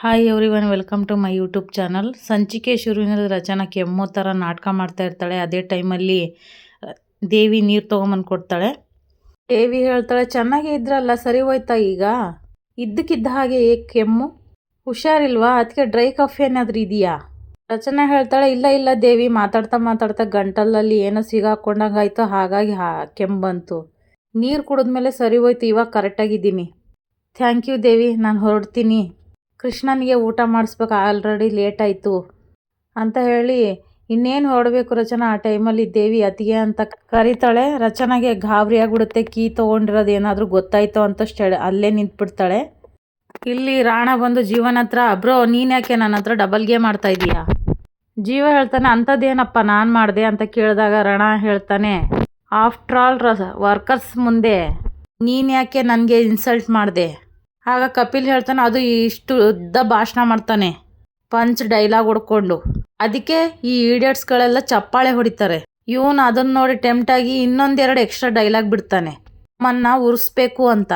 Hi everyone welcome to my YouTube channel ಸಂಚಿಕೆ ಶುರುವಿನ ರಚನಾ ಕೆಮ್ಮೋ ಥರ ನಾಟಕ ಮಾಡ್ತಾ ಇರ್ತಾಳೆ. ಅದೇ ಟೈಮಲ್ಲಿ ದೇವಿ ನೀರು ತೊಗೊಂಬಂದು ಕೊಡ್ತಾಳೆ. ದೇವಿ ಹೇಳ್ತಾಳೆ, ಚೆನ್ನಾಗೇ ಇದ್ರಲ್ಲ, ಸರಿ ಹೋಯ್ತಾ ಈಗ? ಇದ್ದಕ್ಕಿದ್ದ ಹಾಗೆ ಏಕ್ ಕೆಮ್ಮು, ಹುಷಾರಿಲ್ವಾ? ಅದಕ್ಕೆ ಡ್ರೈ ಕಾಫಿ ಏನಾದರೂ ಇದೆಯಾ? ರಚನಾ ಹೇಳ್ತಾಳೆ, ಇಲ್ಲ ಇಲ್ಲ ದೇವಿ, ಮಾತಾಡ್ತಾ ಮಾತಾಡ್ತಾ ಗಂಟಲಲ್ಲಿ ಏನೋ ಸಿಗಾಕೊಂಡಂಗಾಯ್ತು. ಹಾಗಾಗಿ ಹಾ, ಕೆಮ್ಮು ಬಂತು. ನೀರು ಕುಡಿದ್ಮೇಲೆ ಸರಿ ಹೋಯ್ತು, ಇವಾಗ ಕರೆಕ್ಟಾಗಿದ್ದೀನಿ ಥ್ಯಾಂಕ್ ಯು ದೇವಿ, ನಾನು ಹೊರಡ್ತೀನಿ. ಕೃಷ್ಣನಿಗೆ ಊಟ ಮಾಡಿಸ್ಬೇಕು, ಆಲ್ರೆಡಿ ಲೇಟ್ ಆಯಿತು ಅಂತ ಹೇಳಿ, ಇನ್ನೇನು ಹೊರಡಬೇಕು ರಚನಾ? ಆ ಟೈಮಲ್ಲಿ ದೇವಿ ಅತಿಗೆ ಅಂತ ಕರೀತಾಳೆ. ರಚನಾಗೆ ಗಾಬರಿ ಆಗಿಬಿಡುತ್ತೆ, ಕೀ ತೊಗೊಂಡಿರೋದು ಏನಾದರೂ ಗೊತ್ತಾಯಿತು ಅಂತ ಹೇಳಿ, ಅಲ್ಲೇ ನಿಂತ್ಬಿಡ್ತಾಳೆ. ಇಲ್ಲಿ ರಾಣ ಬಂದು ಜೀವನ ಹತ್ರ, ಬ್ರೋ, ನೀನು ಯಾಕೆ ನನ್ನ ಹತ್ರ ಡಬಲ್ ಗೇಮ್ ಮಾಡ್ತಾ ಇದೀಯಾ? ಜೀವ ಹೇಳ್ತಾನೆ ಅಂಥದ್ದೇನಪ್ಪ ನಾನು ಮಾಡಿದೆ? ಅಂತ ಕೇಳಿದಾಗ ರಣ ಹೇಳ್ತಾನೆ ಆಫ್ಟರ್ ಆಲ್ ವರ್ಕರ್ಸ್ ಮುಂದೆ, ನೀನು ಯಾಕೆ ನನಗೆ ಇನ್ಸಲ್ಟ್ ಮಾಡಿದೆ? ಆಗ ಕಪಿಲ್ ಹೇಳ್ತಾನೆ, ಅದು ಇಷ್ಟು ಉದ್ದ ಭಾಷಣ ಮಾಡ್ತಾನೆ. ಪಂಚ್ ಡೈಲಾಗ್ ಹೊಡ್ಕೊಂಡು. ಅದಕ್ಕೆ ಈ ಈಡಿಯಟ್ಸ್ಗಳೆಲ್ಲ ಚಪ್ಪಾಳೆ ಹೊಡಿತಾರೆ. ಇವನು ಅದನ್ನ ನೋಡಿ ಟೆಂಪ್ಟ್ ಆಗಿ ಇನ್ನೊಂದೆರಡು ಎಕ್ಸ್ಟ್ರಾ ಡೈಲಾಗ್ ಬಿಡ್ತಾನೆ. ಮನ್ನ ಉರಿಸ್ಬೇಕು ಅಂತ.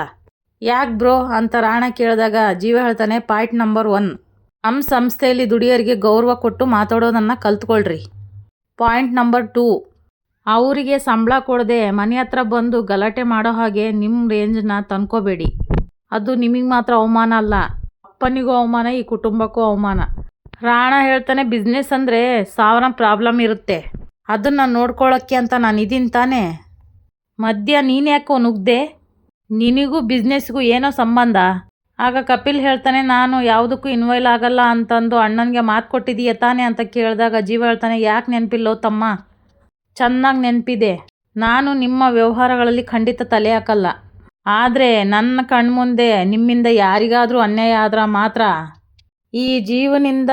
ಯಾಕೆ ಬ್ರೋ? ಅಂತ ರಾಣ ಕೇಳಿದಾಗ ಜೀವ ಹೇಳ್ತಾನೆ, ಪಾಯಿಂಟ್ ನಂಬರ್ ಒನ್. ನಮ್ಮ ಸಂಸ್ಥೆಯಲ್ಲಿ ದುಡಿಯರಿಗೆ ಗೌರವ ಕೊಟ್ಟು ಮಾತಾಡೋದನ್ನು ಕಲ್ತ್ಕೊಳ್ರಿ. Point number two. ಅವರಿಗೆ ಸಂಬಳ ಕೊಡದೆ ಮನೆ ಹತ್ರ ಬಂದು ಗಲಾಟೆ ಮಾಡೋ ಹಾಗೆ ನಿಮ್ಮ ರೇಂಜನ್ನ ತಂದ್ಕೋಬೇಡಿ. ಅದು ನಿಮಗೆ ಮಾತ್ರ ಅವಮಾನ ಅಲ್ಲ. ಅಪ್ಪನಿಗೂ ಅವಮಾನ, ಈ ಕುಟುಂಬಕ್ಕೂ ಅವಮಾನ. ರಾಣ ಹೇಳ್ತಾನೆ ಬಿಸ್ನೆಸ್ ಅಂದರೆ ಸಾವಿರ ಪ್ರಾಬ್ಲಮ್ ಇರುತ್ತೆ. ಅದನ್ನು ನೋಡ್ಕೊಳ್ಳೋಕ್ಕೆ ಅಂತ ನಾನು ಇದೀನಿ ತಾನೇ. ಮಧ್ಯ ನೀನು ಯಾಕೋ ನುಗ್ದೆ? ನಿನಗೂ ಬಿಸ್ನೆಸ್ಗೂ ಏನೋ ಸಂಬಂಧ? ಆಗ ಕಪಿಲ್ ಹೇಳ್ತಾನೆ, ನಾನು ಯಾವುದಕ್ಕೂ ಇನ್ವೈಲ್ ಆಗಲ್ಲ ಅಂತಂದು ಅಣ್ಣನಿಗೆ ಮಾತು ಕೊಟ್ಟಿದೀಯ ತಾನೇ ಅಂತ ಕೇಳಿದಾಗ ಜೀವ ಹೇಳ್ತಾನೆ, ಯಾಕೆ ನೆನಪಿಲ್ಲೋ ತಮ್ಮ? ಚೆನ್ನಾಗಿ ನೆನಪಿದೆ. ನಾನು ನಿಮ್ಮ ವ್ಯವಹಾರಗಳಲ್ಲಿ ಖಂಡಿತ ತಲೆ ಹಾಕಲ್ಲ. ಆದರೆ ನನ್ನ ಕಣ್ಮುಂದೆ ನಿಮ್ಮಿಂದ ಯಾರಿಗಾದರೂ ಅನ್ಯಾಯ ಆದ್ರೆ ಮಾತ್ರ ಈ ಜೀವನಿಂದ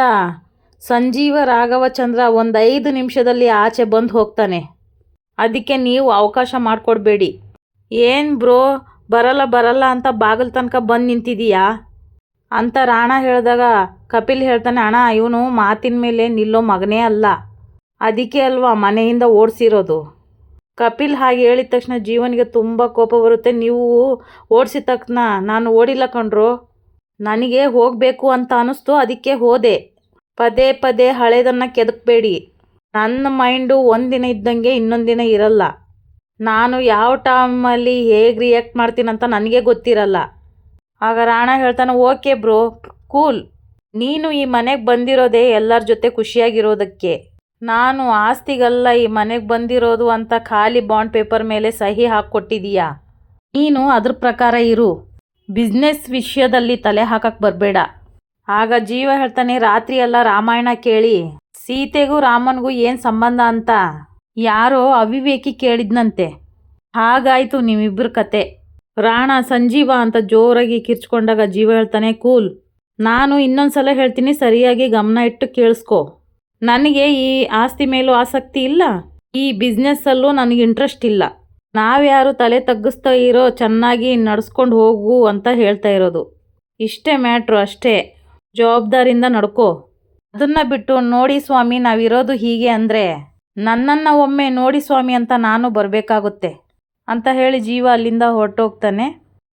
ಸಂಜೀವ ರಾಘವಚಂದ್ರ ಒಂದು ಐದು ನಿಮಿಷದಲ್ಲಿ ಆಚೆ ಬಂದು ಹೋಗ್ತಾನೆ. ಅದಕ್ಕೆ ನೀವು ಅವಕಾಶ ಮಾಡಿಕೊಡ್ಬೇಡಿ. ಏನು ಬ್ರೋ, ಬರಲ್ಲ ಬರಲ್ಲ ಅಂತ ಬಾಗಿಲು ತನಕ ಬಂದು ನಿಂತಿದೀಯಾ? ಅಂತ ರಾಣ ಹೇಳಿದಾಗ ಕಪಿಲ್ ಹೇಳ್ತಾನೆ, ಅಣ್ಣ, ಇವನು ಮಾತಿನ ಮೇಲೆ ನಿಲ್ಲೋ ಮಗನೇ ಅಲ್ಲ. ಅದಕ್ಕೆ ಅಲ್ವಾ ಮನೆಯಿಂದ ಓಡಿಸಿರೋದು? ಕಪಿಲ್ ಹಾಗೆ ಹೇಳಿದ ತಕ್ಷಣ ಜೀವನಿಗೆ ತುಂಬ ಕೋಪ ಬರುತ್ತೆ. ನೀವು ಓಡಿಸಿದ ತಕ್ಷಣ ನಾನು ಓಡಿಲ್ಲ ಕಣ್ರು. ನನಗೆ ಹೋಗಬೇಕು ಅಂತ ಅನ್ನಿಸ್ತು ಅದಕ್ಕೆ ಹೋದೆ. ಪದೇ ಪದೇ ಹಳೇದನ್ನು ಕೆದಕಬೇಡಿ. ನನ್ನ ಮೈಂಡು ಒಂದಿನ ಇದ್ದಂಗೆ ಇನ್ನೊಂದು ದಿನ ಇರಲ್ಲ. ನಾನು ಯಾವ ಟೈಮಲ್ಲಿ ಹೇಗೆ ರಿಯಾಕ್ಟ್ ಮಾಡ್ತೀನಂತ ನನಗೆ ಗೊತ್ತಿರಲ್ಲ. ಆಗ ರಾಣ ಹೇಳ್ತಾನೆ, ಓಕೆ ಬ್ರೋ, ಕೂಲ್. ನೀನು ಈ ಮನೆಗೆ ಬಂದಿರೋದೇ ಎಲ್ಲರ ಜೊತೆ ಖುಷಿಯಾಗಿರೋದಕ್ಕೆ. ನಾನು ಆಸ್ತಿಗಲ್ಲ ಈ ಮನೆಗೆ ಬಂದಿರೋದು ಅಂತ ಖಾಲಿ ಬಾಂಡ್ ಪೇಪರ್ ಮೇಲೆ ಸಹಿ ಹಾಕ್ಕೊಟ್ಟಿದೀಯಾ? ನೀನು ಅದ್ರ ಪ್ರಕಾರ ಇರು. ಬಿಸ್ನೆಸ್ ವಿಷಯದಲ್ಲಿ ತಲೆ ಹಾಕಕ್ಕೆ ಬರಬೇಡ. ಆಗ ಜೀವ ಹೇಳ್ತಾನೆ, ರಾತ್ರಿ ಎಲ್ಲ ರಾಮಾಯಣ ಕೇಳಿ. ಸೀತೆಗೂ ರಾಮನಿಗೂ ಏನು ಸಂಬಂಧ ಅಂತ? ಯಾರೋ ಅವಿವೇಕಿ ಕೇಳಿದ್ನಂತೆ. ಹಾಗಾಯಿತು ನಿಮ್ಮಿಬ್ಬರ ಕತೆ. ರಾಣ ಸಂಜೀವ ಅಂತ ಜೋರಾಗಿ ಕಿರ್ಚ್ಕೊಂಡಾಗ ಜೀವ ಹೇಳ್ತಾನೆ, ಕೂಲ್. ನಾನು ಇನ್ನೊಂದ್ಸಲ ಹೇಳ್ತೀನಿ, ಸರಿಯಾಗಿ ಗಮನ ಇಟ್ಟು ಕೇಳಿಸ್ಕೊ. ನನಗೆ ಈ ಆಸ್ತಿ ಮೇಲೂ ಆಸಕ್ತಿ ಇಲ್ಲ. ಈ ಬಿಸ್ನೆಸ್ಸಲ್ಲೂ ನನಗೆ ಇಂಟ್ರೆಸ್ಟ್ ಇಲ್ಲ. ನಾವ್ಯಾರು ತಲೆ ತಗ್ಗಿಸ್ತಾ ಇರೋ ಚೆನ್ನಾಗಿ ನಡ್ಸ್ಕೊಂಡು ಹೋಗು ಅಂತ ಹೇಳ್ತಾ ಇರೋದು. ಇಷ್ಟೇ ಮ್ಯಾಟ್ರು ಅಷ್ಟೇ. ಜವಾಬ್ದಾರಿಯಿಂದ ನಡ್ಕೋ. ಅದನ್ನು ಬಿಟ್ಟು ನೋಡಿ ಸ್ವಾಮಿ, ನಾವಿರೋದು ಹೀಗೆ ಅಂದರೆ ನನ್ನನ್ನು ಒಮ್ಮೆ ನೋಡಿ ಸ್ವಾಮಿ ಅಂತ ನಾನು ಬರಬೇಕಾಗುತ್ತೆ ಅಂತ ಹೇಳಿ ಜೀವ ಅಲ್ಲಿಂದ ಹೊರಟೋಗ್ತಾನೆ.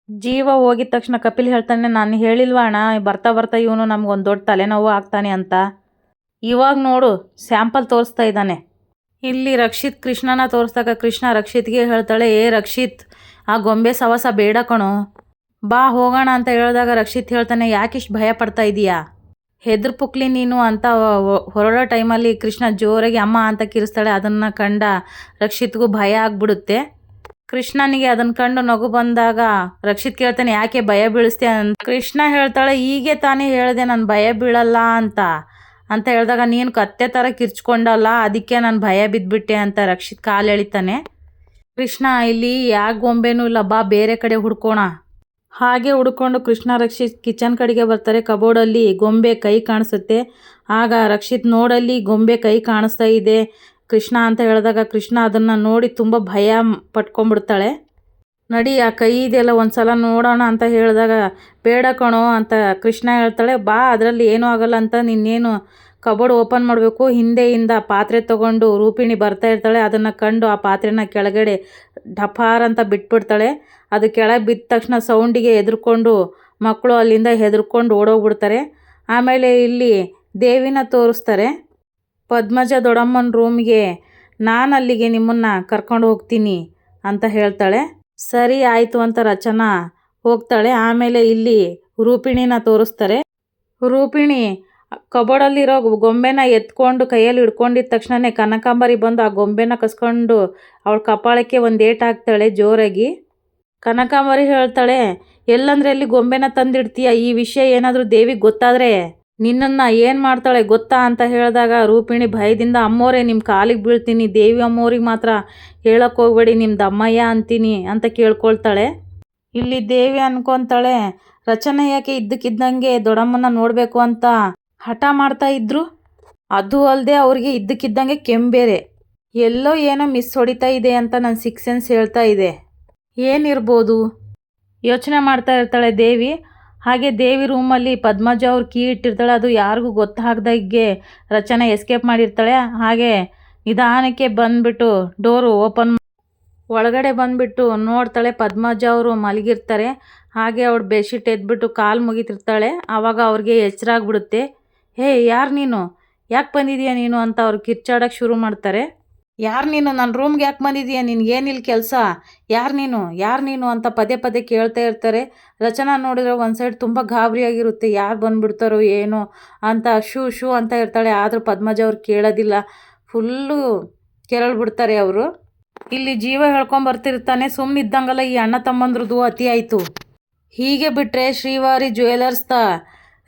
ಜೀವ ಹೋಗಿದ ತಕ್ಷಣ ಕಪಿಲ್ ಹೇಳ್ತಾನೆ, ನಾನು ಹೇಳಿಲ್ವಾ ಅಣ್ಣ, ಬರ್ತಾ ಬರ್ತಾ ಇವನು ನಮ್ಗೊಂದು ದೊಡ್ಡ ತಲೆನೋವು ಆಗ್ತಾನೆ ಅಂತ. ಇವಾಗ ನೋಡು, ಸ್ಯಾಂಪಲ್ ತೋರಿಸ್ತಾ ಇದ್ದಾನೆ. ಇಲ್ಲಿ ರಕ್ಷಿತ್ ಕೃಷ್ಣನ ತೋರಿಸ್ದಾಗ ಕೃಷ್ಣ ರಕ್ಷಿತ್ಗೆ ಹೇಳ್ತಾಳೆ, ಏ ರಕ್ಷಿತ್, ಆ ಗೊಂಬೆ ಸವಸ ಬೇಡ ಕಣೋ. ಬಾ, ಹೋಗೋಣ ಅಂತ ಹೇಳಿದಾಗ ರಕ್ಷಿತ್ ಹೇಳ್ತಾನೆ ಯಾಕಿಷ್ಟು ಭಯ ಪಡ್ತಾ ಇದೀಯಾ? ಹೆದ್ರ ಪುಕ್ಲಿ ನೀನು ಅಂತ ಹೊರಡೋ ಟೈಮಲ್ಲಿ ಕೃಷ್ಣ ಜೋರಾಗಿ ಅಮ್ಮ ಅಂತ ಕಿರಿಸ್ತಾಳೆ, ಅದನ್ನು ಕಂಡ ರಕ್ಷಿತ್ಗೂ ಭಯ ಆಗ್ಬಿಡುತ್ತೆ. ಕೃಷ್ಣನಿಗೆ ಅದನ್ನ ಕಂಡು ನಗು ಬಂದಾಗ ರಕ್ಷಿತ್ ಕೇಳ್ತಾನೆ, ಯಾಕೆ ಭಯ ಬೀಳಿಸ್ತೀಯ? ಅಂತ. ಕೃಷ್ಣ ಹೇಳ್ತಾಳೆ, ಹೀಗೆ ತಾನೇ ಹೇಳಿದೆ, ನಾನು ಭಯ ಬೀಳಲ್ಲ ಅಂತ. ಅಂತ ಹೇಳಿದಾಗ, ನೀನು ಕತ್ತೆ ಥರ ಕಿರ್ಚ್ಕೊಂಡಲ್ಲ, ಅದಕ್ಕೆ ನಾನು ಭಯ ಬಿದ್ದುಬಿಟ್ಟೆ ಅಂತ ರಕ್ಷಿತ್ ಕಾಲು ಎಳಿತಾನೆ. ಕೃಷ್ಣ, ಇಲ್ಲಿ ಯಾವ ಗೊಂಬೆನೂ ಇಲ್ಲ, ಬಾ ಬೇರೆ ಕಡೆ ಹುಡ್ಕೋಣ. ಹಾಗೆ ಹುಡ್ಕೊಂಡು ಕೃಷ್ಣ, ರಕ್ಷಿತ್ ಕಿಚನ್ ಕಡೆಗೆ ಬರ್ತಾರೆ. ಕಬೋರ್ಡಲ್ಲಿ ಗೊಂಬೆ ಕೈ ಕಾಣಿಸುತ್ತೆ. ಆಗ ರಕ್ಷಿತ್, ನೋಡಲ್ಲಿ ಗೊಂಬೆ ಕೈ ಕಾಣಿಸ್ತಾ ಇದೆ ಕೃಷ್ಣ ಅಂತ ಹೇಳಿದಾಗ, ಕೃಷ್ಣ ಅದನ್ನು ನೋಡಿ ತುಂಬ ಭಯ ಪಟ್ಕೊಂಡ್ಬಿಡ್ತಾಳೆ. ನಡಿ ಆ ಕೈ ಇದೆಯಲ್ಲ ಒಂದು ಸಲ ನೋಡೋಣ ಅಂತ ಹೇಳಿದಾಗ, ಬೇಡ ಕಣೋ ಅಂತ ಕೃಷ್ಣ ಹೇಳ್ತಾಳೆ, ಬಾ, ಅದರಲ್ಲಿ ಏನೂ ಆಗಲ್ಲ ಅಂತ ನಿನ್ನೇನು ಕಬೋರ್ಡ್ ಓಪನ್ ಮಾಡಬೇಕು, ಹಿಂದೆಯಿಂದ ಪಾತ್ರೆ ತಗೊಂಡು ರೂಪಿಣಿ ಬರ್ತಾ ಇರ್ತಾಳೆ, ಅದನ್ನು ಕಂಡು ಆ ಪಾತ್ರೆನ ಕೆಳಗಡೆ ಢಪಾರ್ ಅಂತ ಬಿಟ್ಬಿಡ್ತಾಳೆ. ಅದು ಕೆಳಗೆ ಬಿದ್ದ ತಕ್ಷಣ ಸೌಂಡಿಗೆ ಹೆದರ್ಕೊಂಡು ಮಕ್ಕಳು ಅಲ್ಲಿಂದ ಹೆದರ್ಕೊಂಡು ಓಡೋಗ್ಬಿಡ್ತಾರೆ. ಆಮೇಲೆ ಇಲ್ಲಿ ದೇವಿನ ತೋರಿಸ್ತಾರೆ, ಪದ್ಮಜ ದೊಡ್ಡಮ್ಮನ ರೂಮ್ಗೆ ನಾನು ಅಲ್ಲಿಗೆ ನಿಮ್ಮನ್ನು ಕರ್ಕೊಂಡು ಹೋಗ್ತೀನಿ ಅಂತ ಹೇಳ್ತಾಳೆ. ಸರಿ ಆಯಿತು ಅಂತ ರಚನಾ ಹೋಗ್ತಾಳೆ. ಆಮೇಲೆ ಇಲ್ಲಿ ರೂಪಿಣಿನ ತೋರಿಸ್ತಾರೆ. ರೂಪಿಣಿ, ಕಬೋರ್ಡಲ್ಲಿರೋ ಗೊಂಬೆನ ಎತ್ಕೊಂಡು ಕೈಯಲ್ಲಿ ಹಿಡ್ಕೊಂಡಿದ್ದ ತಕ್ಷಣನೇ ಕನಕಾಂಬರಿ ಬಂದು ಆ ಗೊಂಬೆನ ಕಸ್ಕೊಂಡು ಅವಳ ಕಪಾಳಕ್ಕೆ ಒಂದು ಏಟ್ ಹಾಕ್ತಾಳೆ ಜೋರಾಗಿ. ಕನಕಾಂಬರಿ ಹೇಳ್ತಾಳೆ, ಎಲ್ಲಂದ್ರೆ ಎಲ್ಲಿ ಗೊಂಬೆನ ತಂದಿಡ್ತೀಯ? ಈ ವಿಷಯ ಏನಾದರೂ ದೇವಿಗೆ ಗೊತ್ತಾದರೆ ನಿನ್ನನ್ನು ಏನು ಮಾಡ್ತಾಳೆ ಗೊತ್ತಾ ಅಂತ ಹೇಳಿದಾಗ ರೂಪಿಣಿ ಭಯದಿಂದ, ಅಮ್ಮೋರೆ ನಿಮ್ಮ ಕಾಲಿಗೆ ಬೀಳ್ತೀನಿ, ದೇವಿ ಅಮ್ಮೋರಿಗೆ ಮಾತ್ರ ಹೇಳಕ್ಕೆ ಹೋಗ್ಬೇಡಿ ನಿಮ್ದು ಅಮ್ಮಯ್ಯ ಅಂತೀನಿ ಅಂತ ಕೇಳ್ಕೊಳ್ತಾಳೆ. ಇಲ್ಲಿ ದೇವಿ ಅನ್ಕೊತಾಳೆ, ರಚನೆ ಯಾಕೆ ಇದ್ದಕ್ಕಿದ್ದಂಗೆ ದೊಡ್ಡಮ್ಮನ ನೋಡಬೇಕು ಅಂತ ಹಠ ಮಾಡ್ತಾ ಇದ್ರು? ಅದು ಅಲ್ಲದೆ ಅವ್ರಿಗೆ ಇದ್ದಕ್ಕಿದ್ದಂಗೆ ಕೆಂಬೇರೆ ಎಲ್ಲೋ ಏನೋ ಮಿಸ್ ಹೊಡಿತಾ ಇದೆ ಅಂತ ನನ್ನ ಸಿಕ್ಸೆನ್ಸ್ ಹೇಳ್ತಾ ಇದೆ. ಏನಿರ್ಬೋದು? ಯೋಚನೆ ಮಾಡ್ತಾ ಇರ್ತಾಳೆ ದೇವಿ. ಹಾಗೆ ದೇವಿ ರೂಮಲ್ಲಿ ಪದ್ಮಜ ಅವ್ರು ಕೀ ಇಟ್ಟಿರ್ತಾಳೆ, ಅದು ಯಾರಿಗೂ ಗೊತ್ತಾಗ್ದಾಗೆ ರಚನೆ ಎಸ್ಕೇಪ್ ಮಾಡಿರ್ತಾಳೆ. ಹಾಗೆ ನಿಧಾನಕ್ಕೆ ಬಂದ್ಬಿಟ್ಟು ಡೋರು ಓಪನ್ ಒಳಗಡೆ ಬಂದ್ಬಿಟ್ಟು ನೋಡ್ತಾಳೆ ಪದ್ಮಜ ಅವರು ಮಲಗಿರ್ತಾರೆ. ಹಾಗೆ ಅವಳು ಬೆಡ್ಶೀಟ್ ಎದ್ಬಿಟ್ಟು ಕಾಲು ಮುಗಿತಿರ್ತಾಳೆ. ಆವಾಗ ಅವ್ರಿಗೆ ಎಚ್ಚರಾಗ್ಬಿಡುತ್ತೆ. ಹೇ, ಯಾರು ನೀನು? ಯಾಕೆ ಬಂದಿದೀಯ ನೀನು? ಅಂತ ಅವ್ರು ಕಿರ್ಚಾಡೋಕ್ಕೆ ಶುರು ಮಾಡ್ತಾರೆ. ಯಾರು ನೀನು? ನನ್ನ ರೂಮ್ಗೆ ಯಾಕೆ ಬಂದಿದೀಯ? ನಿನಗೇನಿಲ್ಲ ಕೆಲಸ? ಯಾರು ನೀನು? ಯಾರು ನೀನು ಅಂತ ಪದೇ ಪದೇ ಕೇಳ್ತಾ ಇರ್ತಾರೆ. ರಚನಾ ನೋಡಿದ್ರೆ ಒಂದು ಸೈಡ್ ತುಂಬ ಗಾಬರಿಯಾಗಿರುತ್ತೆ. ಯಾರು ಬಂದುಬಿಡ್ತಾರೋ ಏನೋ ಅಂತ ಶೂ ಶೂ ಅಂತ ಇರ್ತಾಳೆ. ಆದರೂ ಪದ್ಮಜ ಅವ್ರು ಕೇಳೋದಿಲ್ಲ. ಫುಲ್ಲು ಕೆರಳ್ಬಿಡ್ತಾರೆ ಅವರು. ಇಲ್ಲಿ ಜೀವ ಹೇಳ್ಕೊಂಬರ್ತಿರ್ತಾನೆ ಸುಮ್ಮನಿದ್ದಂಗಲ್ಲ ಈ ಅಣ್ಣ ತಮ್ಮಂದ್ರದ್ದು ಅತಿ ಆಯಿತು. ಹೀಗೆ ಬಿಟ್ಟರೆ ಶ್ರೀವಾರಿ ಜ್ಯುವೆಲರ್ಸ್ದ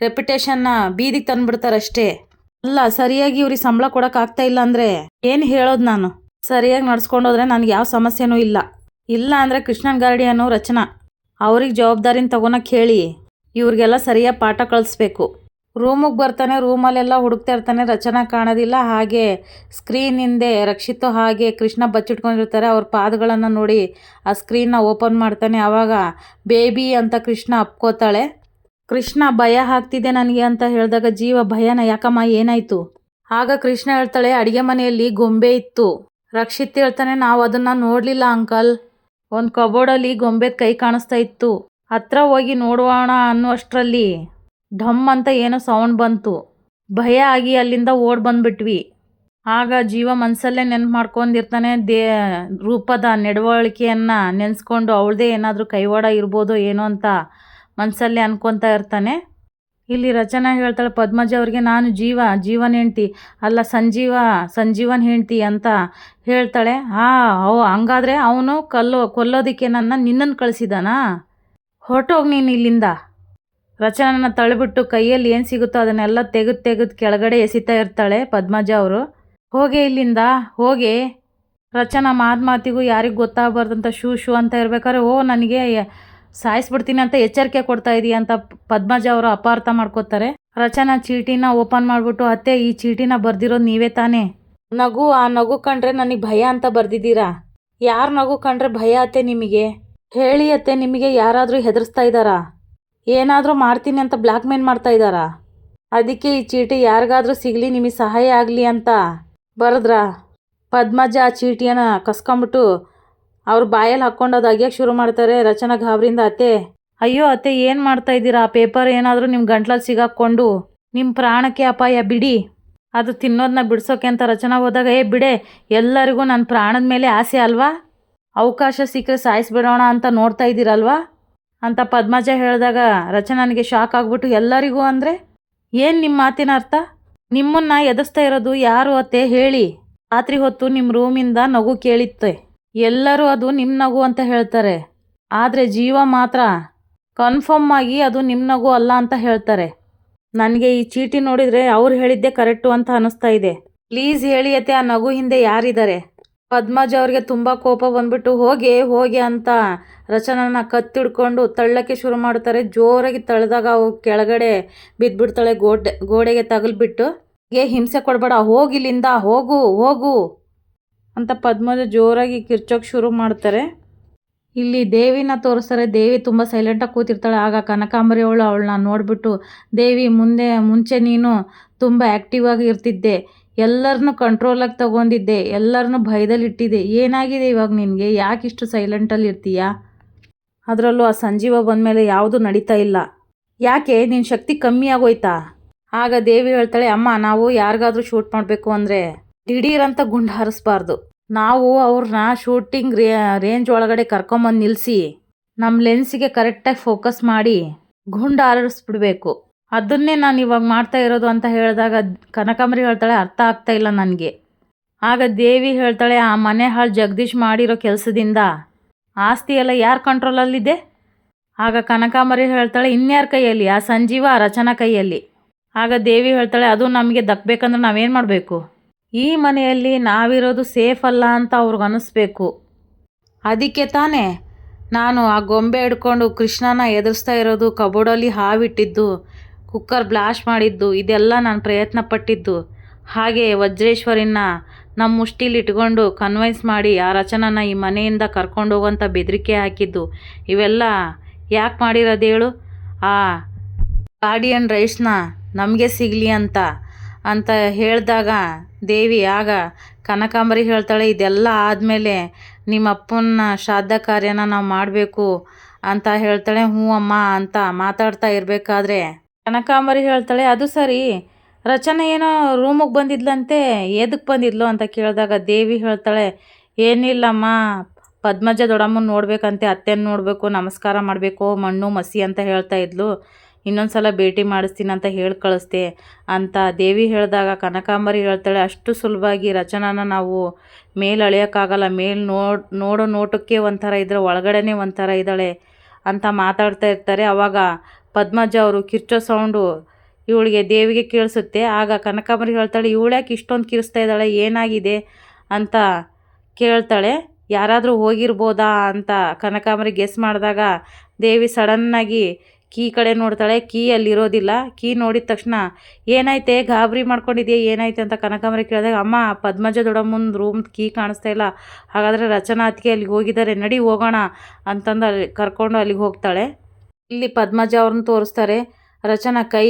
ರೆಪ್ಯುಟೇಷನ್ನ ಬೀದಿಗೆ ತಂದುಬಿಡ್ತಾರಷ್ಟೇ. ಅಲ್ಲ, ಸರಿಯಾಗಿ ಇವ್ರಿಗೆ ಸಂಬಳ ಕೊಡೋಕ್ಕಾಗ್ತಾ ಇಲ್ಲ ಅಂದ್ರೆ ಏನು ಹೇಳೋದು ನಾನು? ಸರಿಯಾಗಿ ನಡ್ಸ್ಕೊಂಡೋದ್ರೆ ನನಗೆ ಯಾವ ಸಮಸ್ಯೆನೂ ಇಲ್ಲ. ಇಲ್ಲ ಅಂದ್ರೆ ಕೃಷ್ಣನ್ ಗಾರ್ಡಿ ಅನ್ನೋ ರಚನಾ. ಅವ್ರಿಗೆ ಜವಾಬ್ದಾರಿನ ತಗೊಳಕ್ಕೆ ಹೇಳಿ. ಇವ್ರಿಗೆಲ್ಲ ಸರಿಯಾಗಿ ಪಾಠ ಕಳಿಸ್ಬೇಕು. ರೂಮಿಗೆ ಬರ್ತಾನೆ, ರೂಮಲ್ಲೆಲ್ಲ ಹುಡುಕ್ತಾ ಇರ್ತಾನೆ, ರಚನಾ ಕಾಣೋದಿಲ್ಲ. ಹಾಗೆ ಸ್ಕ್ರೀನ್ ಹಿಂದೆ ರಕ್ಷಿತು ಹಾಗೆ ಕೃಷ್ಣ ಬಚ್ಚಿಟ್ಕೊಂಡಿರ್ತಾರೆ. ಅವ್ರ ಪಾದಗಳನ್ನು ನೋಡಿ ಆ ಸ್ಕ್ರೀನ್ನ ಓಪನ್ ಮಾಡ್ತಾನೆ. ಆವಾಗ ಬೇಬಿ ಅಂತ ಕೃಷ್ಣ ಅಪ್ಕೋತಾಳೆ. ಕೃಷ್ಣ ಭಯ ಆಗ್ತಿದೆ ನನಗೆ ಅಂತ ಹೇಳಿದಾಗ ಜೀವ ಭಯನ, ಯಾಕಮ್ಮ, ಏನಾಯಿತು? ಆಗ ಕೃಷ್ಣ ಹೇಳ್ತಾಳೆ, ಅಡುಗೆ ಮನೆಯಲ್ಲಿ ಗೊಂಬೆ ಇತ್ತು. ರಕ್ಷಿತ್ ಹೇಳ್ತಾನೆ, ನಾವು ಅದನ್ನು ನೋಡಲಿಲ್ಲ ಅಂಕಲ್. ಒಂದು ಕಬೋರ್ಡಲ್ಲಿ ಗೊಂಬೆ ಕೈ ಕಾಣಿಸ್ತಾ ಇತ್ತು. ಹತ್ರ ಹೋಗಿ ನೋಡೋಣ ಅನ್ನುವಷ್ಟರಲ್ಲಿ ಢಮ್ ಅಂತ ಏನೋ ಸೌಂಡ್ ಬಂತು. ಭಯ ಆಗಿ ಅಲ್ಲಿಂದ ಓಡ್ ಬಂದ್ಬಿಟ್ವಿ. ಆಗ ಜೀವ ಮನಸಲ್ಲೇ ನೆನ್ಪು ಮಾಡ್ಕೊಂಡಿರ್ತಾನೆ, ದೇ, ರೂಪದ ನಡವಳಿಕೆಯನ್ನು ನೆನೆಸ್ಕೊಂಡು ಅವಳದೇ ಏನಾದರೂ ಕೈವಾಡ ಇರ್ಬೋದು ಏನೋ ಅಂತ. ಮನಸ್ಸಲ್ಲೇ ಅನ್ಕೊತಾ ಇರ್ತಾನೆ. ಇಲ್ಲಿ ರಚನಾ ಹೇಳ್ತಾಳೆ, ಪದ್ಮಜ ಅವ್ರಿಗೆ ನಾನು ಜೀವ, ಜೀವನ ಹೆಂಡ್ತಿ, ಅಲ್ಲ ಸಂಜೀವ, ಸಂಜೀವನ್ ಹೆಂಡ್ತಿ ಅಂತ ಹೇಳ್ತಾಳೆ. ಹಾ ಅವು ಹಂಗಾದ್ರೆ ಅವನು ಕಲ್ಲೋ, ಕೊಲ್ಲೋದಕ್ಕೆ ನನ್ನ ನಿನ್ನನ್ನು ಕಳಿಸಿದಾನಾ? ಹೊರಟೋಗಿ ನೀನು ಇಲ್ಲಿಂದ. ರಚನನ ತಳ್ಳಿಬಿಟ್ಟು ಕೈಯಲ್ಲಿ ಏನು ಸಿಗುತ್ತೋ ಅದನ್ನೆಲ್ಲ ತೆಗೆದು ತೆಗೆದು ಕೆಳಗಡೆ ಎಸಿತಾ ಇರ್ತಾಳೆ ಪದ್ಮಜ ಅವರು. ಹೋಗೆ ಇಲ್ಲಿಂದ, ಹೋಗೆ. ರಚನಾ ಮಾತು ಮಾತಿಗೂ ಯಾರಿಗೂ ಗೊತ್ತಾಗಬಾರ್ದಂತ ಶೂ ಶೂ ಅಂತ ಇರ್ಬೇಕಾದ್ರೆ, ಓ, ನನಗೆ ಸಾಯಿಸ್ಬಿಡ್ತೀನಿ ಅಂತ ಎಚ್ಚರಿಕೆ ಕೊಡ್ತಾ ಇದೀಯ ಅಂತ ಪದ್ಮಜ ಅವರು ಅಪಾರ್ಥ ಮಾಡ್ಕೋತಾರೆ. ರಚನಾ ಚೀಟಿನ ಓಪನ್ ಮಾಡಿಬಿಟ್ಟು ಅತ್ತೆ ಈ ಚೀಟಿನ ಬರ್ದಿರೋದು ನೀವೇ ತಾನೇ? ನಗು, ಆ ನಗು ಕಂಡ್ರೆ ನನಗೆ ಭಯ ಅಂತ ಬರ್ದಿದ್ದೀರಾ? ಯಾರ ನಗು ಕಂಡ್ರೆ ಭಯ ಅತ್ತೆ ನಿಮಗೆ? ಹೇಳಿ ಅತ್ತೆ, ನಿಮಗೆ ಯಾರಾದರೂ ಹೆದರ್ಸ್ತಾ ಇದ್ದಾರಾ? ಏನಾದರೂ ಮಾಡ್ತೀನಿ ಅಂತ ಬ್ಲ್ಯಾಕ್ ಮೇಲ್ ಮಾಡ್ತಾ ಇದ್ದಾರಾ? ಅದಕ್ಕೆ ಈ ಚೀಟಿ ಯಾರಿಗಾದರೂ ಸಿಗಲಿ, ನಿಮಗೆ ಸಹಾಯ ಆಗಲಿ ಅಂತ. ಬರೆದ್ರಾ? ಪದ್ಮಜ ಆ ಚೀಟಿಯನ್ನು ಕಸ್ಕೊಂಬಿಟ್ಟು ಅವ್ರ ಬಾಯಲ್ಲಿ ಹಾಕ್ಕೊಂಡು ಅದು ಶುರು ಮಾಡ್ತಾರೆ ರಚನಾ ಗಾಬ್ರಿಂದ ಅತ್ತೆ. ಅಯ್ಯೋ ಅತ್ತೆ, ಏನು ಮಾಡ್ತಾ ಇದ್ದೀರಾ? ಆ ಪೇಪರ್ ಏನಾದರೂ ನಿಮ್ಮ ಗಂಟ್ಲಲ್ಲಿ ಸಿಗಾಕ್ಕೊಂಡು. ನಿಮ್ಮ ಪ್ರಾಣಕ್ಕೆ ಅಪಾಯ ಬಿಡಿ. ಅದು ತಿನ್ನೋದನ್ನ ಬಿಡ್ಸೋಕೆ ಅಂತ ರಚನಾ ಹೋದಾಗ, ಏ ಬಿಡೆ, ಎಲ್ಲರಿಗೂ ನನ್ನ ಪ್ರಾಣದ ಮೇಲೆ ಆಸೆ ಅಲ್ವಾ? ಅವಕಾಶ ಸಿಕ್ಕರೆ ಸಾಯಿಸ್ಬಿಡೋಣ ಅಂತ ನೋಡ್ತಾ ಇದ್ದೀರಲ್ವಾ? ಅಂತ ಪದ್ಮಜ ಹೇಳಿದಾಗ ರಚನಾನಿಗೆ ಶಾಕ್ ಆಗ್ಬಿಟ್ಟು, ಎಲ್ಲರಿಗೂ ಅಂದರೆ? ಏನು ನಿಮ್ಮ ಮಾತಿನ ಅರ್ಥ? ನಿಮ್ಮನ್ನ ಎದಸ್ತಾ ಇರೋದು ಯಾರು ಅತ್ತೆ? ಹೇಳಿ. ರಾತ್ರಿ ಹೊತ್ತು ನಿಮ್ಮ ರೂಮಿಂದ ನಗು ಕೇಳಿತ್ತೆ. ಎಲ್ಲರೂ ಅದು ನಿಮ್ಮ ನಗು ಅಂತ ಹೇಳ್ತಾರೆ. ಆದರೆ ಜೀವ ಮಾತ್ರ ಕನ್ಫರ್ಮ್ ಆಗಿ ಅದು ನಿಮ್ಮ ನಗು ಅಲ್ಲ ಅಂತ ಹೇಳ್ತಾರೆ. ನನಗೆ ಈ ಚೀಟಿ ನೋಡಿದರೆ ಅವ್ರು ಹೇಳಿದ್ದೆ ಕರೆಕ್ಟು ಅಂತ ಅನಿಸ್ತಾ ಇದೆ. ಪ್ಲೀಸ್ ಹೇಳಿ ಅತ್ತೆ, ಆ ನಗು ಹಿಂದೆ ಯಾರಿದ್ದಾರೆ? ಪದ್ಮಜ ಅವ್ರಿಗೆ ತುಂಬ ಕೋಪ ಬಂದ್ಬಿಟ್ಟು, ಹೋಗಿ ಹೋಗಿ ಅಂತ ರಚನನ ಕತ್ತಿಡ್ಕೊಂಡು ತಳ್ಳಕ್ಕೆ ಶುರು ಮಾಡ್ತಾರೆ. ಜೋರಾಗಿ ತಳ್ಳಿದಾಗ ಅವು ಕೆಳಗಡೆ ಬಿದ್ದುಬಿಡ್ತಾಳೆ ಗೋಡೆ, ಗೋಡೆಗೆ ತಗಲ್ಬಿಟ್ಟು. ಏ, ಹಿಂಸೆ ಕೊಡಬೇಡ ಹೋಗಿಲ್ಲಿಂದ ಹೋಗು ಹೋಗು. ಅಂತ ಪದ್ಮಜ ಜೋರಾಗಿ ಕಿರ್ಚೋಕೆ ಶುರು ಮಾಡ್ತಾರೆ. ಇಲ್ಲಿ ದೇವಿನ ತೋರಿಸ್ತಾರೆ. ದೇವಿ ತುಂಬ ಸೈಲೆಂಟಾಗಿ ಕೂತಿರ್ತಾಳೆ. ಆಗ ಕನಕಾಂಬರಿ ಅವಳು ಅವಳನ್ನ ನೋಡಿಬಿಟ್ಟು, ದೇವಿ, ಮುಂದೆ, ಮುಂಚೆ ನೀನು ತುಂಬ ಆ್ಯಕ್ಟಿವ್ ಆಗಿ ಇರ್ತಿದ್ದೆ. ಎಲ್ಲರನ್ನು ಕಂಟ್ರೋಲಾಗಿ ತಗೊಂಡಿದ್ದೆ. ಎಲ್ಲರನ್ನೂ ಭಯದಲ್ಲಿ ಇಟ್ಟಿದ್ದೆ. ಏನಾಗಿದೆ ಇವಾಗ ನಿನಗೆ? ಯಾಕಿಷ್ಟು ಸೈಲೆಂಟಲ್ಲಿ ಇರ್ತೀಯಾ? ಅದರಲ್ಲೂ ಆ ಸಂಜೀವ ಬಂದಮೇಲೆ ಯಾವುದೂ ನಡೀತಾ ಇಲ್ಲ. ಯಾಕೆ? ನಿನ್ನ ಶಕ್ತಿ ಕಮ್ಮಿ ಆಗೋಯ್ತಾ? ಆಗ ದೇವಿ ಹೇಳ್ತಾಳೆ, ಅಮ್ಮ, ನಾವು ಯಾರಿಗಾದ್ರೂ ಶೂಟ್ ಮಾಡಬೇಕು ಅಂದರೆ ದಿಢೀರಂತ ಗುಂಡು ಹಾರಿಸ್ಬಾರ್ದು. ನಾವು ಅವ್ರನ್ನ ಶೂಟಿಂಗ್ ರೇ ರೇಂಜ್ ಒಳಗಡೆ ಕರ್ಕೊಂಬಂದು ನಿಲ್ಲಿಸಿ ನಮ್ಮ ಲೆನ್ಸಿಗೆ ಕರೆಕ್ಟಾಗಿ ಫೋಕಸ್ ಮಾಡಿ ಗುಂಡು ಹಾರಿಸ್ಬಿಡ್ಬೇಕು. ಅದನ್ನೇ ನಾನು ಇವಾಗ ಮಾಡ್ತಾ ಇರೋದು ಅಂತ ಹೇಳಿದಾಗ ಕನಕಾಂಬರಿ ಹೇಳ್ತಾಳೆ ಅರ್ಥ ಆಗ್ತಾ ಇಲ್ಲ ನನಗೆ. ಆಗ ದೇವಿ ಹೇಳ್ತಾಳೆ, ಆ ಮನೆ ಹಾಳು ಜಗದೀಶ್ ಮಾಡಿರೋ ಕೆಲಸದಿಂದ ಆಸ್ತಿ ಎಲ್ಲ ಯಾರ ಕಂಟ್ರೋಲಲ್ಲಿದೆ ಆಗ ಕನಕಾಂಬರಿ ಹೇಳ್ತಾಳೆ, ಇನ್ಯಾರ ಕೈಯಲ್ಲಿ? ಆ ಸಂಜೀವ ರಚನಾ ಕೈಯಲ್ಲಿ. ಆಗ ದೇವಿ ಹೇಳ್ತಾಳೆ, ಅದು ನಮಗೆ ದಕ್ಕಬೇಕಂದ್ರೆ ನಾವೇನು ಮಾಡಬೇಕು? ಈ ಮನೆಯಲ್ಲಿ ನಾವಿರೋದು ಸೇಫ್ ಅಲ್ಲ ಅಂತ ಅವ್ರಿಗೆ ಅನ್ನಿಸ್ಬೇಕು ಅದಕ್ಕೆ ತಾನೇ ನಾನು ಆ ಗೊಂಬೆ ಹಿಡ್ಕೊಂಡು ಕೃಷ್ಣನ ಎದುರಿಸ್ತಾ ಇರೋದು ಕಬೋರ್ಡಲ್ಲಿ ಹಾವಿಟ್ಟಿದ್ದು ಕುಕ್ಕರ್ ಬ್ಲಾಶ್ ಮಾಡಿದ್ದು, ಇದೆಲ್ಲ ನಾನು ಪ್ರಯತ್ನ ಪಟ್ಟಿದ್ದು ಹಾಗೆ ವಜ್ರೇಶ್ವರಿನ ನಮ್ಮ ಮುಷ್ಟಿಲಿ ಇಟ್ಕೊಂಡು ಕನ್ವೈನ್ಸ್ ಮಾಡಿ ಆ ರಚನನ ಈ ಮನೆಯಿಂದ ಕರ್ಕೊಂಡು ಹೋಗೋಂಥ ಬೆದರಿಕೆ ಹಾಕಿದ್ದು. ಇವೆಲ್ಲ ಯಾಕೆ ಮಾಡಿರೋದು ಹೇಳು? ಆ ಗಾರ್ಡಿಯನ್ ರೈಸ್ನ ನಮಗೆ ಸಿಗಲಿ ಅಂತ. ಅಂತ ಹೇಳಿದಾಗ ದೇವಿ ಆಗ ಕನಕಾಂಬರಿ ಹೇಳ್ತಾಳೆ, ಇದೆಲ್ಲ ಆದಮೇಲೆ ನಿಮ್ಮ ಅಪ್ಪನ ಶ್ರಾದ್ದ ಕಾರ್ಯನ ನಾವು ಮಾಡಬೇಕು ಅಂತ ಹೇಳ್ತಾಳೆ, ಹ್ಞೂ ಅಮ್ಮ ಅಂತ ಮಾತಾಡ್ತಾ ಇರಬೇಕಾದ್ರೆ. ಕನಕಾಂಬರಿ ಹೇಳ್ತಾಳೆ, ಅದು ಸರಿ, ರಚನೆ ಏನೋ ರೂಮಿಗೆ ಬಂದಿದ್ಲಂತೆ ಎದಕ್ಕೆ ಬಂದಿದ್ಲು? ಅಂತ ಕೇಳಿದಾಗ ದೇವಿ ಹೇಳ್ತಾಳೆ, ಏನಿಲ್ಲಮ್ಮ, ಪದ್ಮಜ ದೊಡ್ಡಮ್ಮನ ನೋಡ್ಬೇಕಂತೆ, ಅತ್ತೆನ ನೋಡಬೇಕು, ನಮಸ್ಕಾರ ಮಾಡಬೇಕು, ಮಣ್ಣು ಮಸಿ ಅಂತ ಹೇಳ್ತಾ ಇದ್ಲು. ಇನ್ನೊಂದು ಸಲ ಭೇಟಿ ಮಾಡಿಸ್ತೀನಿ ಅಂತ ಹೇಳಿ ಕಳಿಸ್ದೆ ಅಂತ ದೇವಿ ಹೇಳಿದಾಗ ಕನಕಾಂಬರಿ ಹೇಳ್ತಾಳೆ, ಅಷ್ಟು ಸುಲಭವಾಗಿ ರಚನಾನ ನಾವು ಮೇಲೆ ಅಳೆಯೋಕ್ಕಾಗಲ್ಲ, ಮೇಲೆ ನೋಡ್, ನೋಡೋ ನೋಟಕ್ಕೆ ಒಂಥರ ಇದ್ರೆ ಒಳಗಡೆನೇ ಒಂಥರ ಇದ್ದಾಳೆ ಅಂತ ಮಾತಾಡ್ತಾ ಇರ್ತಾರೆ. ಅವಾಗ ಪದ್ಮಜ ಅವರು ಕಿರ್ಚೋ ಸೌಂಡು ಇವಳಿಗೆ ದೇವಿಗೆ ಕೇಳಿಸುತ್ತೆ. ಆಗ ಕನಕಾಂಬರಿ ಹೇಳ್ತಾಳೆ ಇವಳ್ಯಾಕೆ ಇಷ್ಟೊಂದು ಕಿರಿಸ್ತಾ ಇದ್ದಾಳೆ, ಏನಾಗಿದೆ ಅಂತ ಕೇಳ್ತಾಳೆ. ಯಾರಾದರೂ ಹೋಗಿರ್ಬೋದಾ ಅಂತ ಕನಕಾಂಬರಿ ಗೆಸ್ ಮಾಡಿದಾಗ ದೇವಿ ಸಡನ್ನಾಗಿ ಕೀ ಕಡೆ ನೋಡ್ತಾಳೆ, ಕೀ ಅಲ್ಲಿರೋದಿಲ್ಲ. ಕೀ ನೋಡಿದ ತಕ್ಷಣ, ಏನಾಯ್ತೆ, ಗಾಬರಿ ಮಾಡ್ಕೊಂಡಿದ್ಯಾ? ಏನಾಯ್ತು? ಅಂತ ಕನಕಾಂಬರಿ ಕೇಳಿದಾಗ, ಅಮ್ಮ ಪದ್ಮಜ ದೊಡ್ಡಮ್ಮನ ರೂಮ್ ಕೀ ಕಾಣಿಸ್ತಾ ಇಲ್ಲ. ಹಾಗಾದರೆ ರಚನಾ ಅತ್ತಿಗೆ ಅಲ್ಲಿಗೆ ಹೋಗಿದ್ದಾರೆ. ನಡಿ ಹೋಗೋಣ ಅಂತಂದು ಅಲ್ಲಿ ಕರ್ಕೊಂಡು ಅಲ್ಲಿಗೆ ಹೋಗ್ತಾಳೆ. ಇಲ್ಲಿ ಪದ್ಮಜ ಅವ್ರನ್ನ ತೋರಿಸ್ತಾರೆ. ರಚನಾ ಕೈ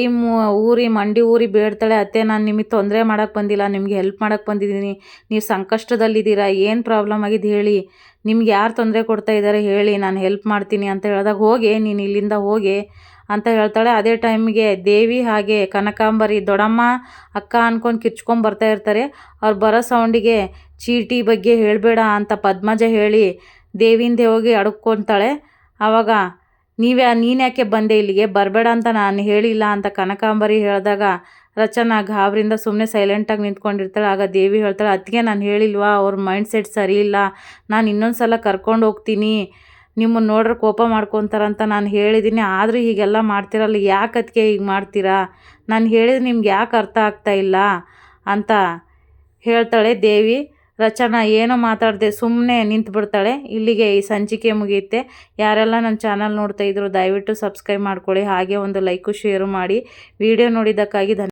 ಊರಿ, ಮಂಡಿ ಊರಿ ಬೇಡ್ತಾಳೆ. ಅತ್ತೆ, ನಾನು ನಿಮಗೆ ತೊಂದರೆ ಮಾಡೋಕ್ಕೆ ಬಂದಿಲ್ಲ. ನಿಮಗೆ ಹೆಲ್ಪ್ ಮಾಡೋಕ್ಕೆ ಬಂದಿದ್ದೀನಿ. ನೀವು ಸಂಕಷ್ಟದಲ್ಲಿದ್ದೀರಾ? ಏನು ಪ್ರಾಬ್ಲಮ್ ಆಗಿದೆ ಹೇಳಿ. ನಿಮ್ಗೆ ಯಾರು ತೊಂದರೆ ಕೊಡ್ತಾ ಇದ್ದಾರೆ ಹೇಳಿ, ನಾನು ಹೆಲ್ಪ್ ಮಾಡ್ತೀನಿ ಅಂತ ಹೇಳಿದಾಗ ಹೋಗಿ, ನೀನು ಇಲ್ಲಿಂದ ಹೋಗಿ ಅಂತ ಹೇಳ್ತಾಳೆ. ಅದೇ ಟೈಮ್ಗೆ ದೇವಿ ಹಾಗೆ ಕನಕಾಂಬರಿ ದೊಡ್ಡಮ್ಮ, ಅಕ್ಕ ಅನ್ಕೊಂಡು ಕಿರ್ಚ್ಕೊಂಡು ಬರ್ತಾ ಇರ್ತಾರೆ. ಅವ್ರು ಬರೋ ಸೌಂಡಿಗೆ ಚೀಟಿ ಬಗ್ಗೆ ಹೇಳಬೇಡ ಅಂತ ಪದ್ಮಜ ಹೇಳಿ ದೇವಿಂದೆ ಹೋಗಿ ಅಡ್ಕೊತಾಳೆ. ಆವಾಗ ನೀವೇ ನೀನು ಯಾಕೆ ಬಂದೆ ಇಲ್ಲಿಗೆ? ಬರಬೇಡ ಅಂತ ನಾನು ಹೇಳಿಲ್ಲ ಅಂತ ಕನಕಾಂಬರಿ ಹೇಳಿದಾಗ ರಚನಾ ಗಾಬರಿಂದ ಸುಮ್ಮನೆ ಸೈಲೆಂಟಾಗಿ ನಿಂತ್ಕೊಂಡಿರ್ತಾಳೆ. ಆಗ ದೇವಿ ಹೇಳ್ತಾಳೆ ಅದಕ್ಕೆ ನಾನು ಹೇಳಿಲ್ವಾ, ಅವ್ರ ಮೈಂಡ್ ಸೆಟ್ ಸರಿ ಇಲ್ಲ. ನಾನು ಇನ್ನೊಂದು ಸಲ ಕರ್ಕೊಂಡು ಹೋಗ್ತೀನಿ. ನಿಮ್ಮನ್ನು ನೋಡ್ರೆ ಕೋಪ ಮಾಡ್ಕೊತಾರಂತ ನಾನು ಹೇಳಿದ್ದೀನಿ ಆದರೂ ಹೀಗೆಲ್ಲ ಮಾಡ್ತಿರಲ್ಲ, ಯಾಕೆ ಅದಕ್ಕೆ ಹೀಗೆ ಮಾಡ್ತೀರಾ? ನಾನು ಹೇಳಿದ್ರೆ ನಿಮ್ಗೆ ಯಾಕೆ ಅರ್ಥ ಆಗ್ತಾ ಇಲ್ಲ? ಅಂತ ಹೇಳ್ತಾಳೆ ದೇವಿ. ರಚನಾ ಏನೋ ಮಾತಾಡದೆ ಸುಮ್ಮನೆ ನಿಂತುಬಿಡ್ತಾಳೆ ಇಲ್ಲಿಗೆ ಈ ಸಂಚಿಕೆ ಮುಗಿಯುತ್ತೆ. ಯಾರೆಲ್ಲ ನನ್ನ ಚಾನಲ್ ನೋಡ್ತಾ ಇದ್ರು, ದಯವಿಟ್ಟು ಸಬ್ಸ್ಕ್ರೈಬ್ ಮಾಡ್ಕೊಳ್ಳಿ. ಹಾಗೆ ಒಂದು ಲೈಕು, ಶೇರು ಮಾಡಿ. ವಿಡಿಯೋ ನೋಡಿದ್ದಕ್ಕಾಗಿ ಧನ್ಯ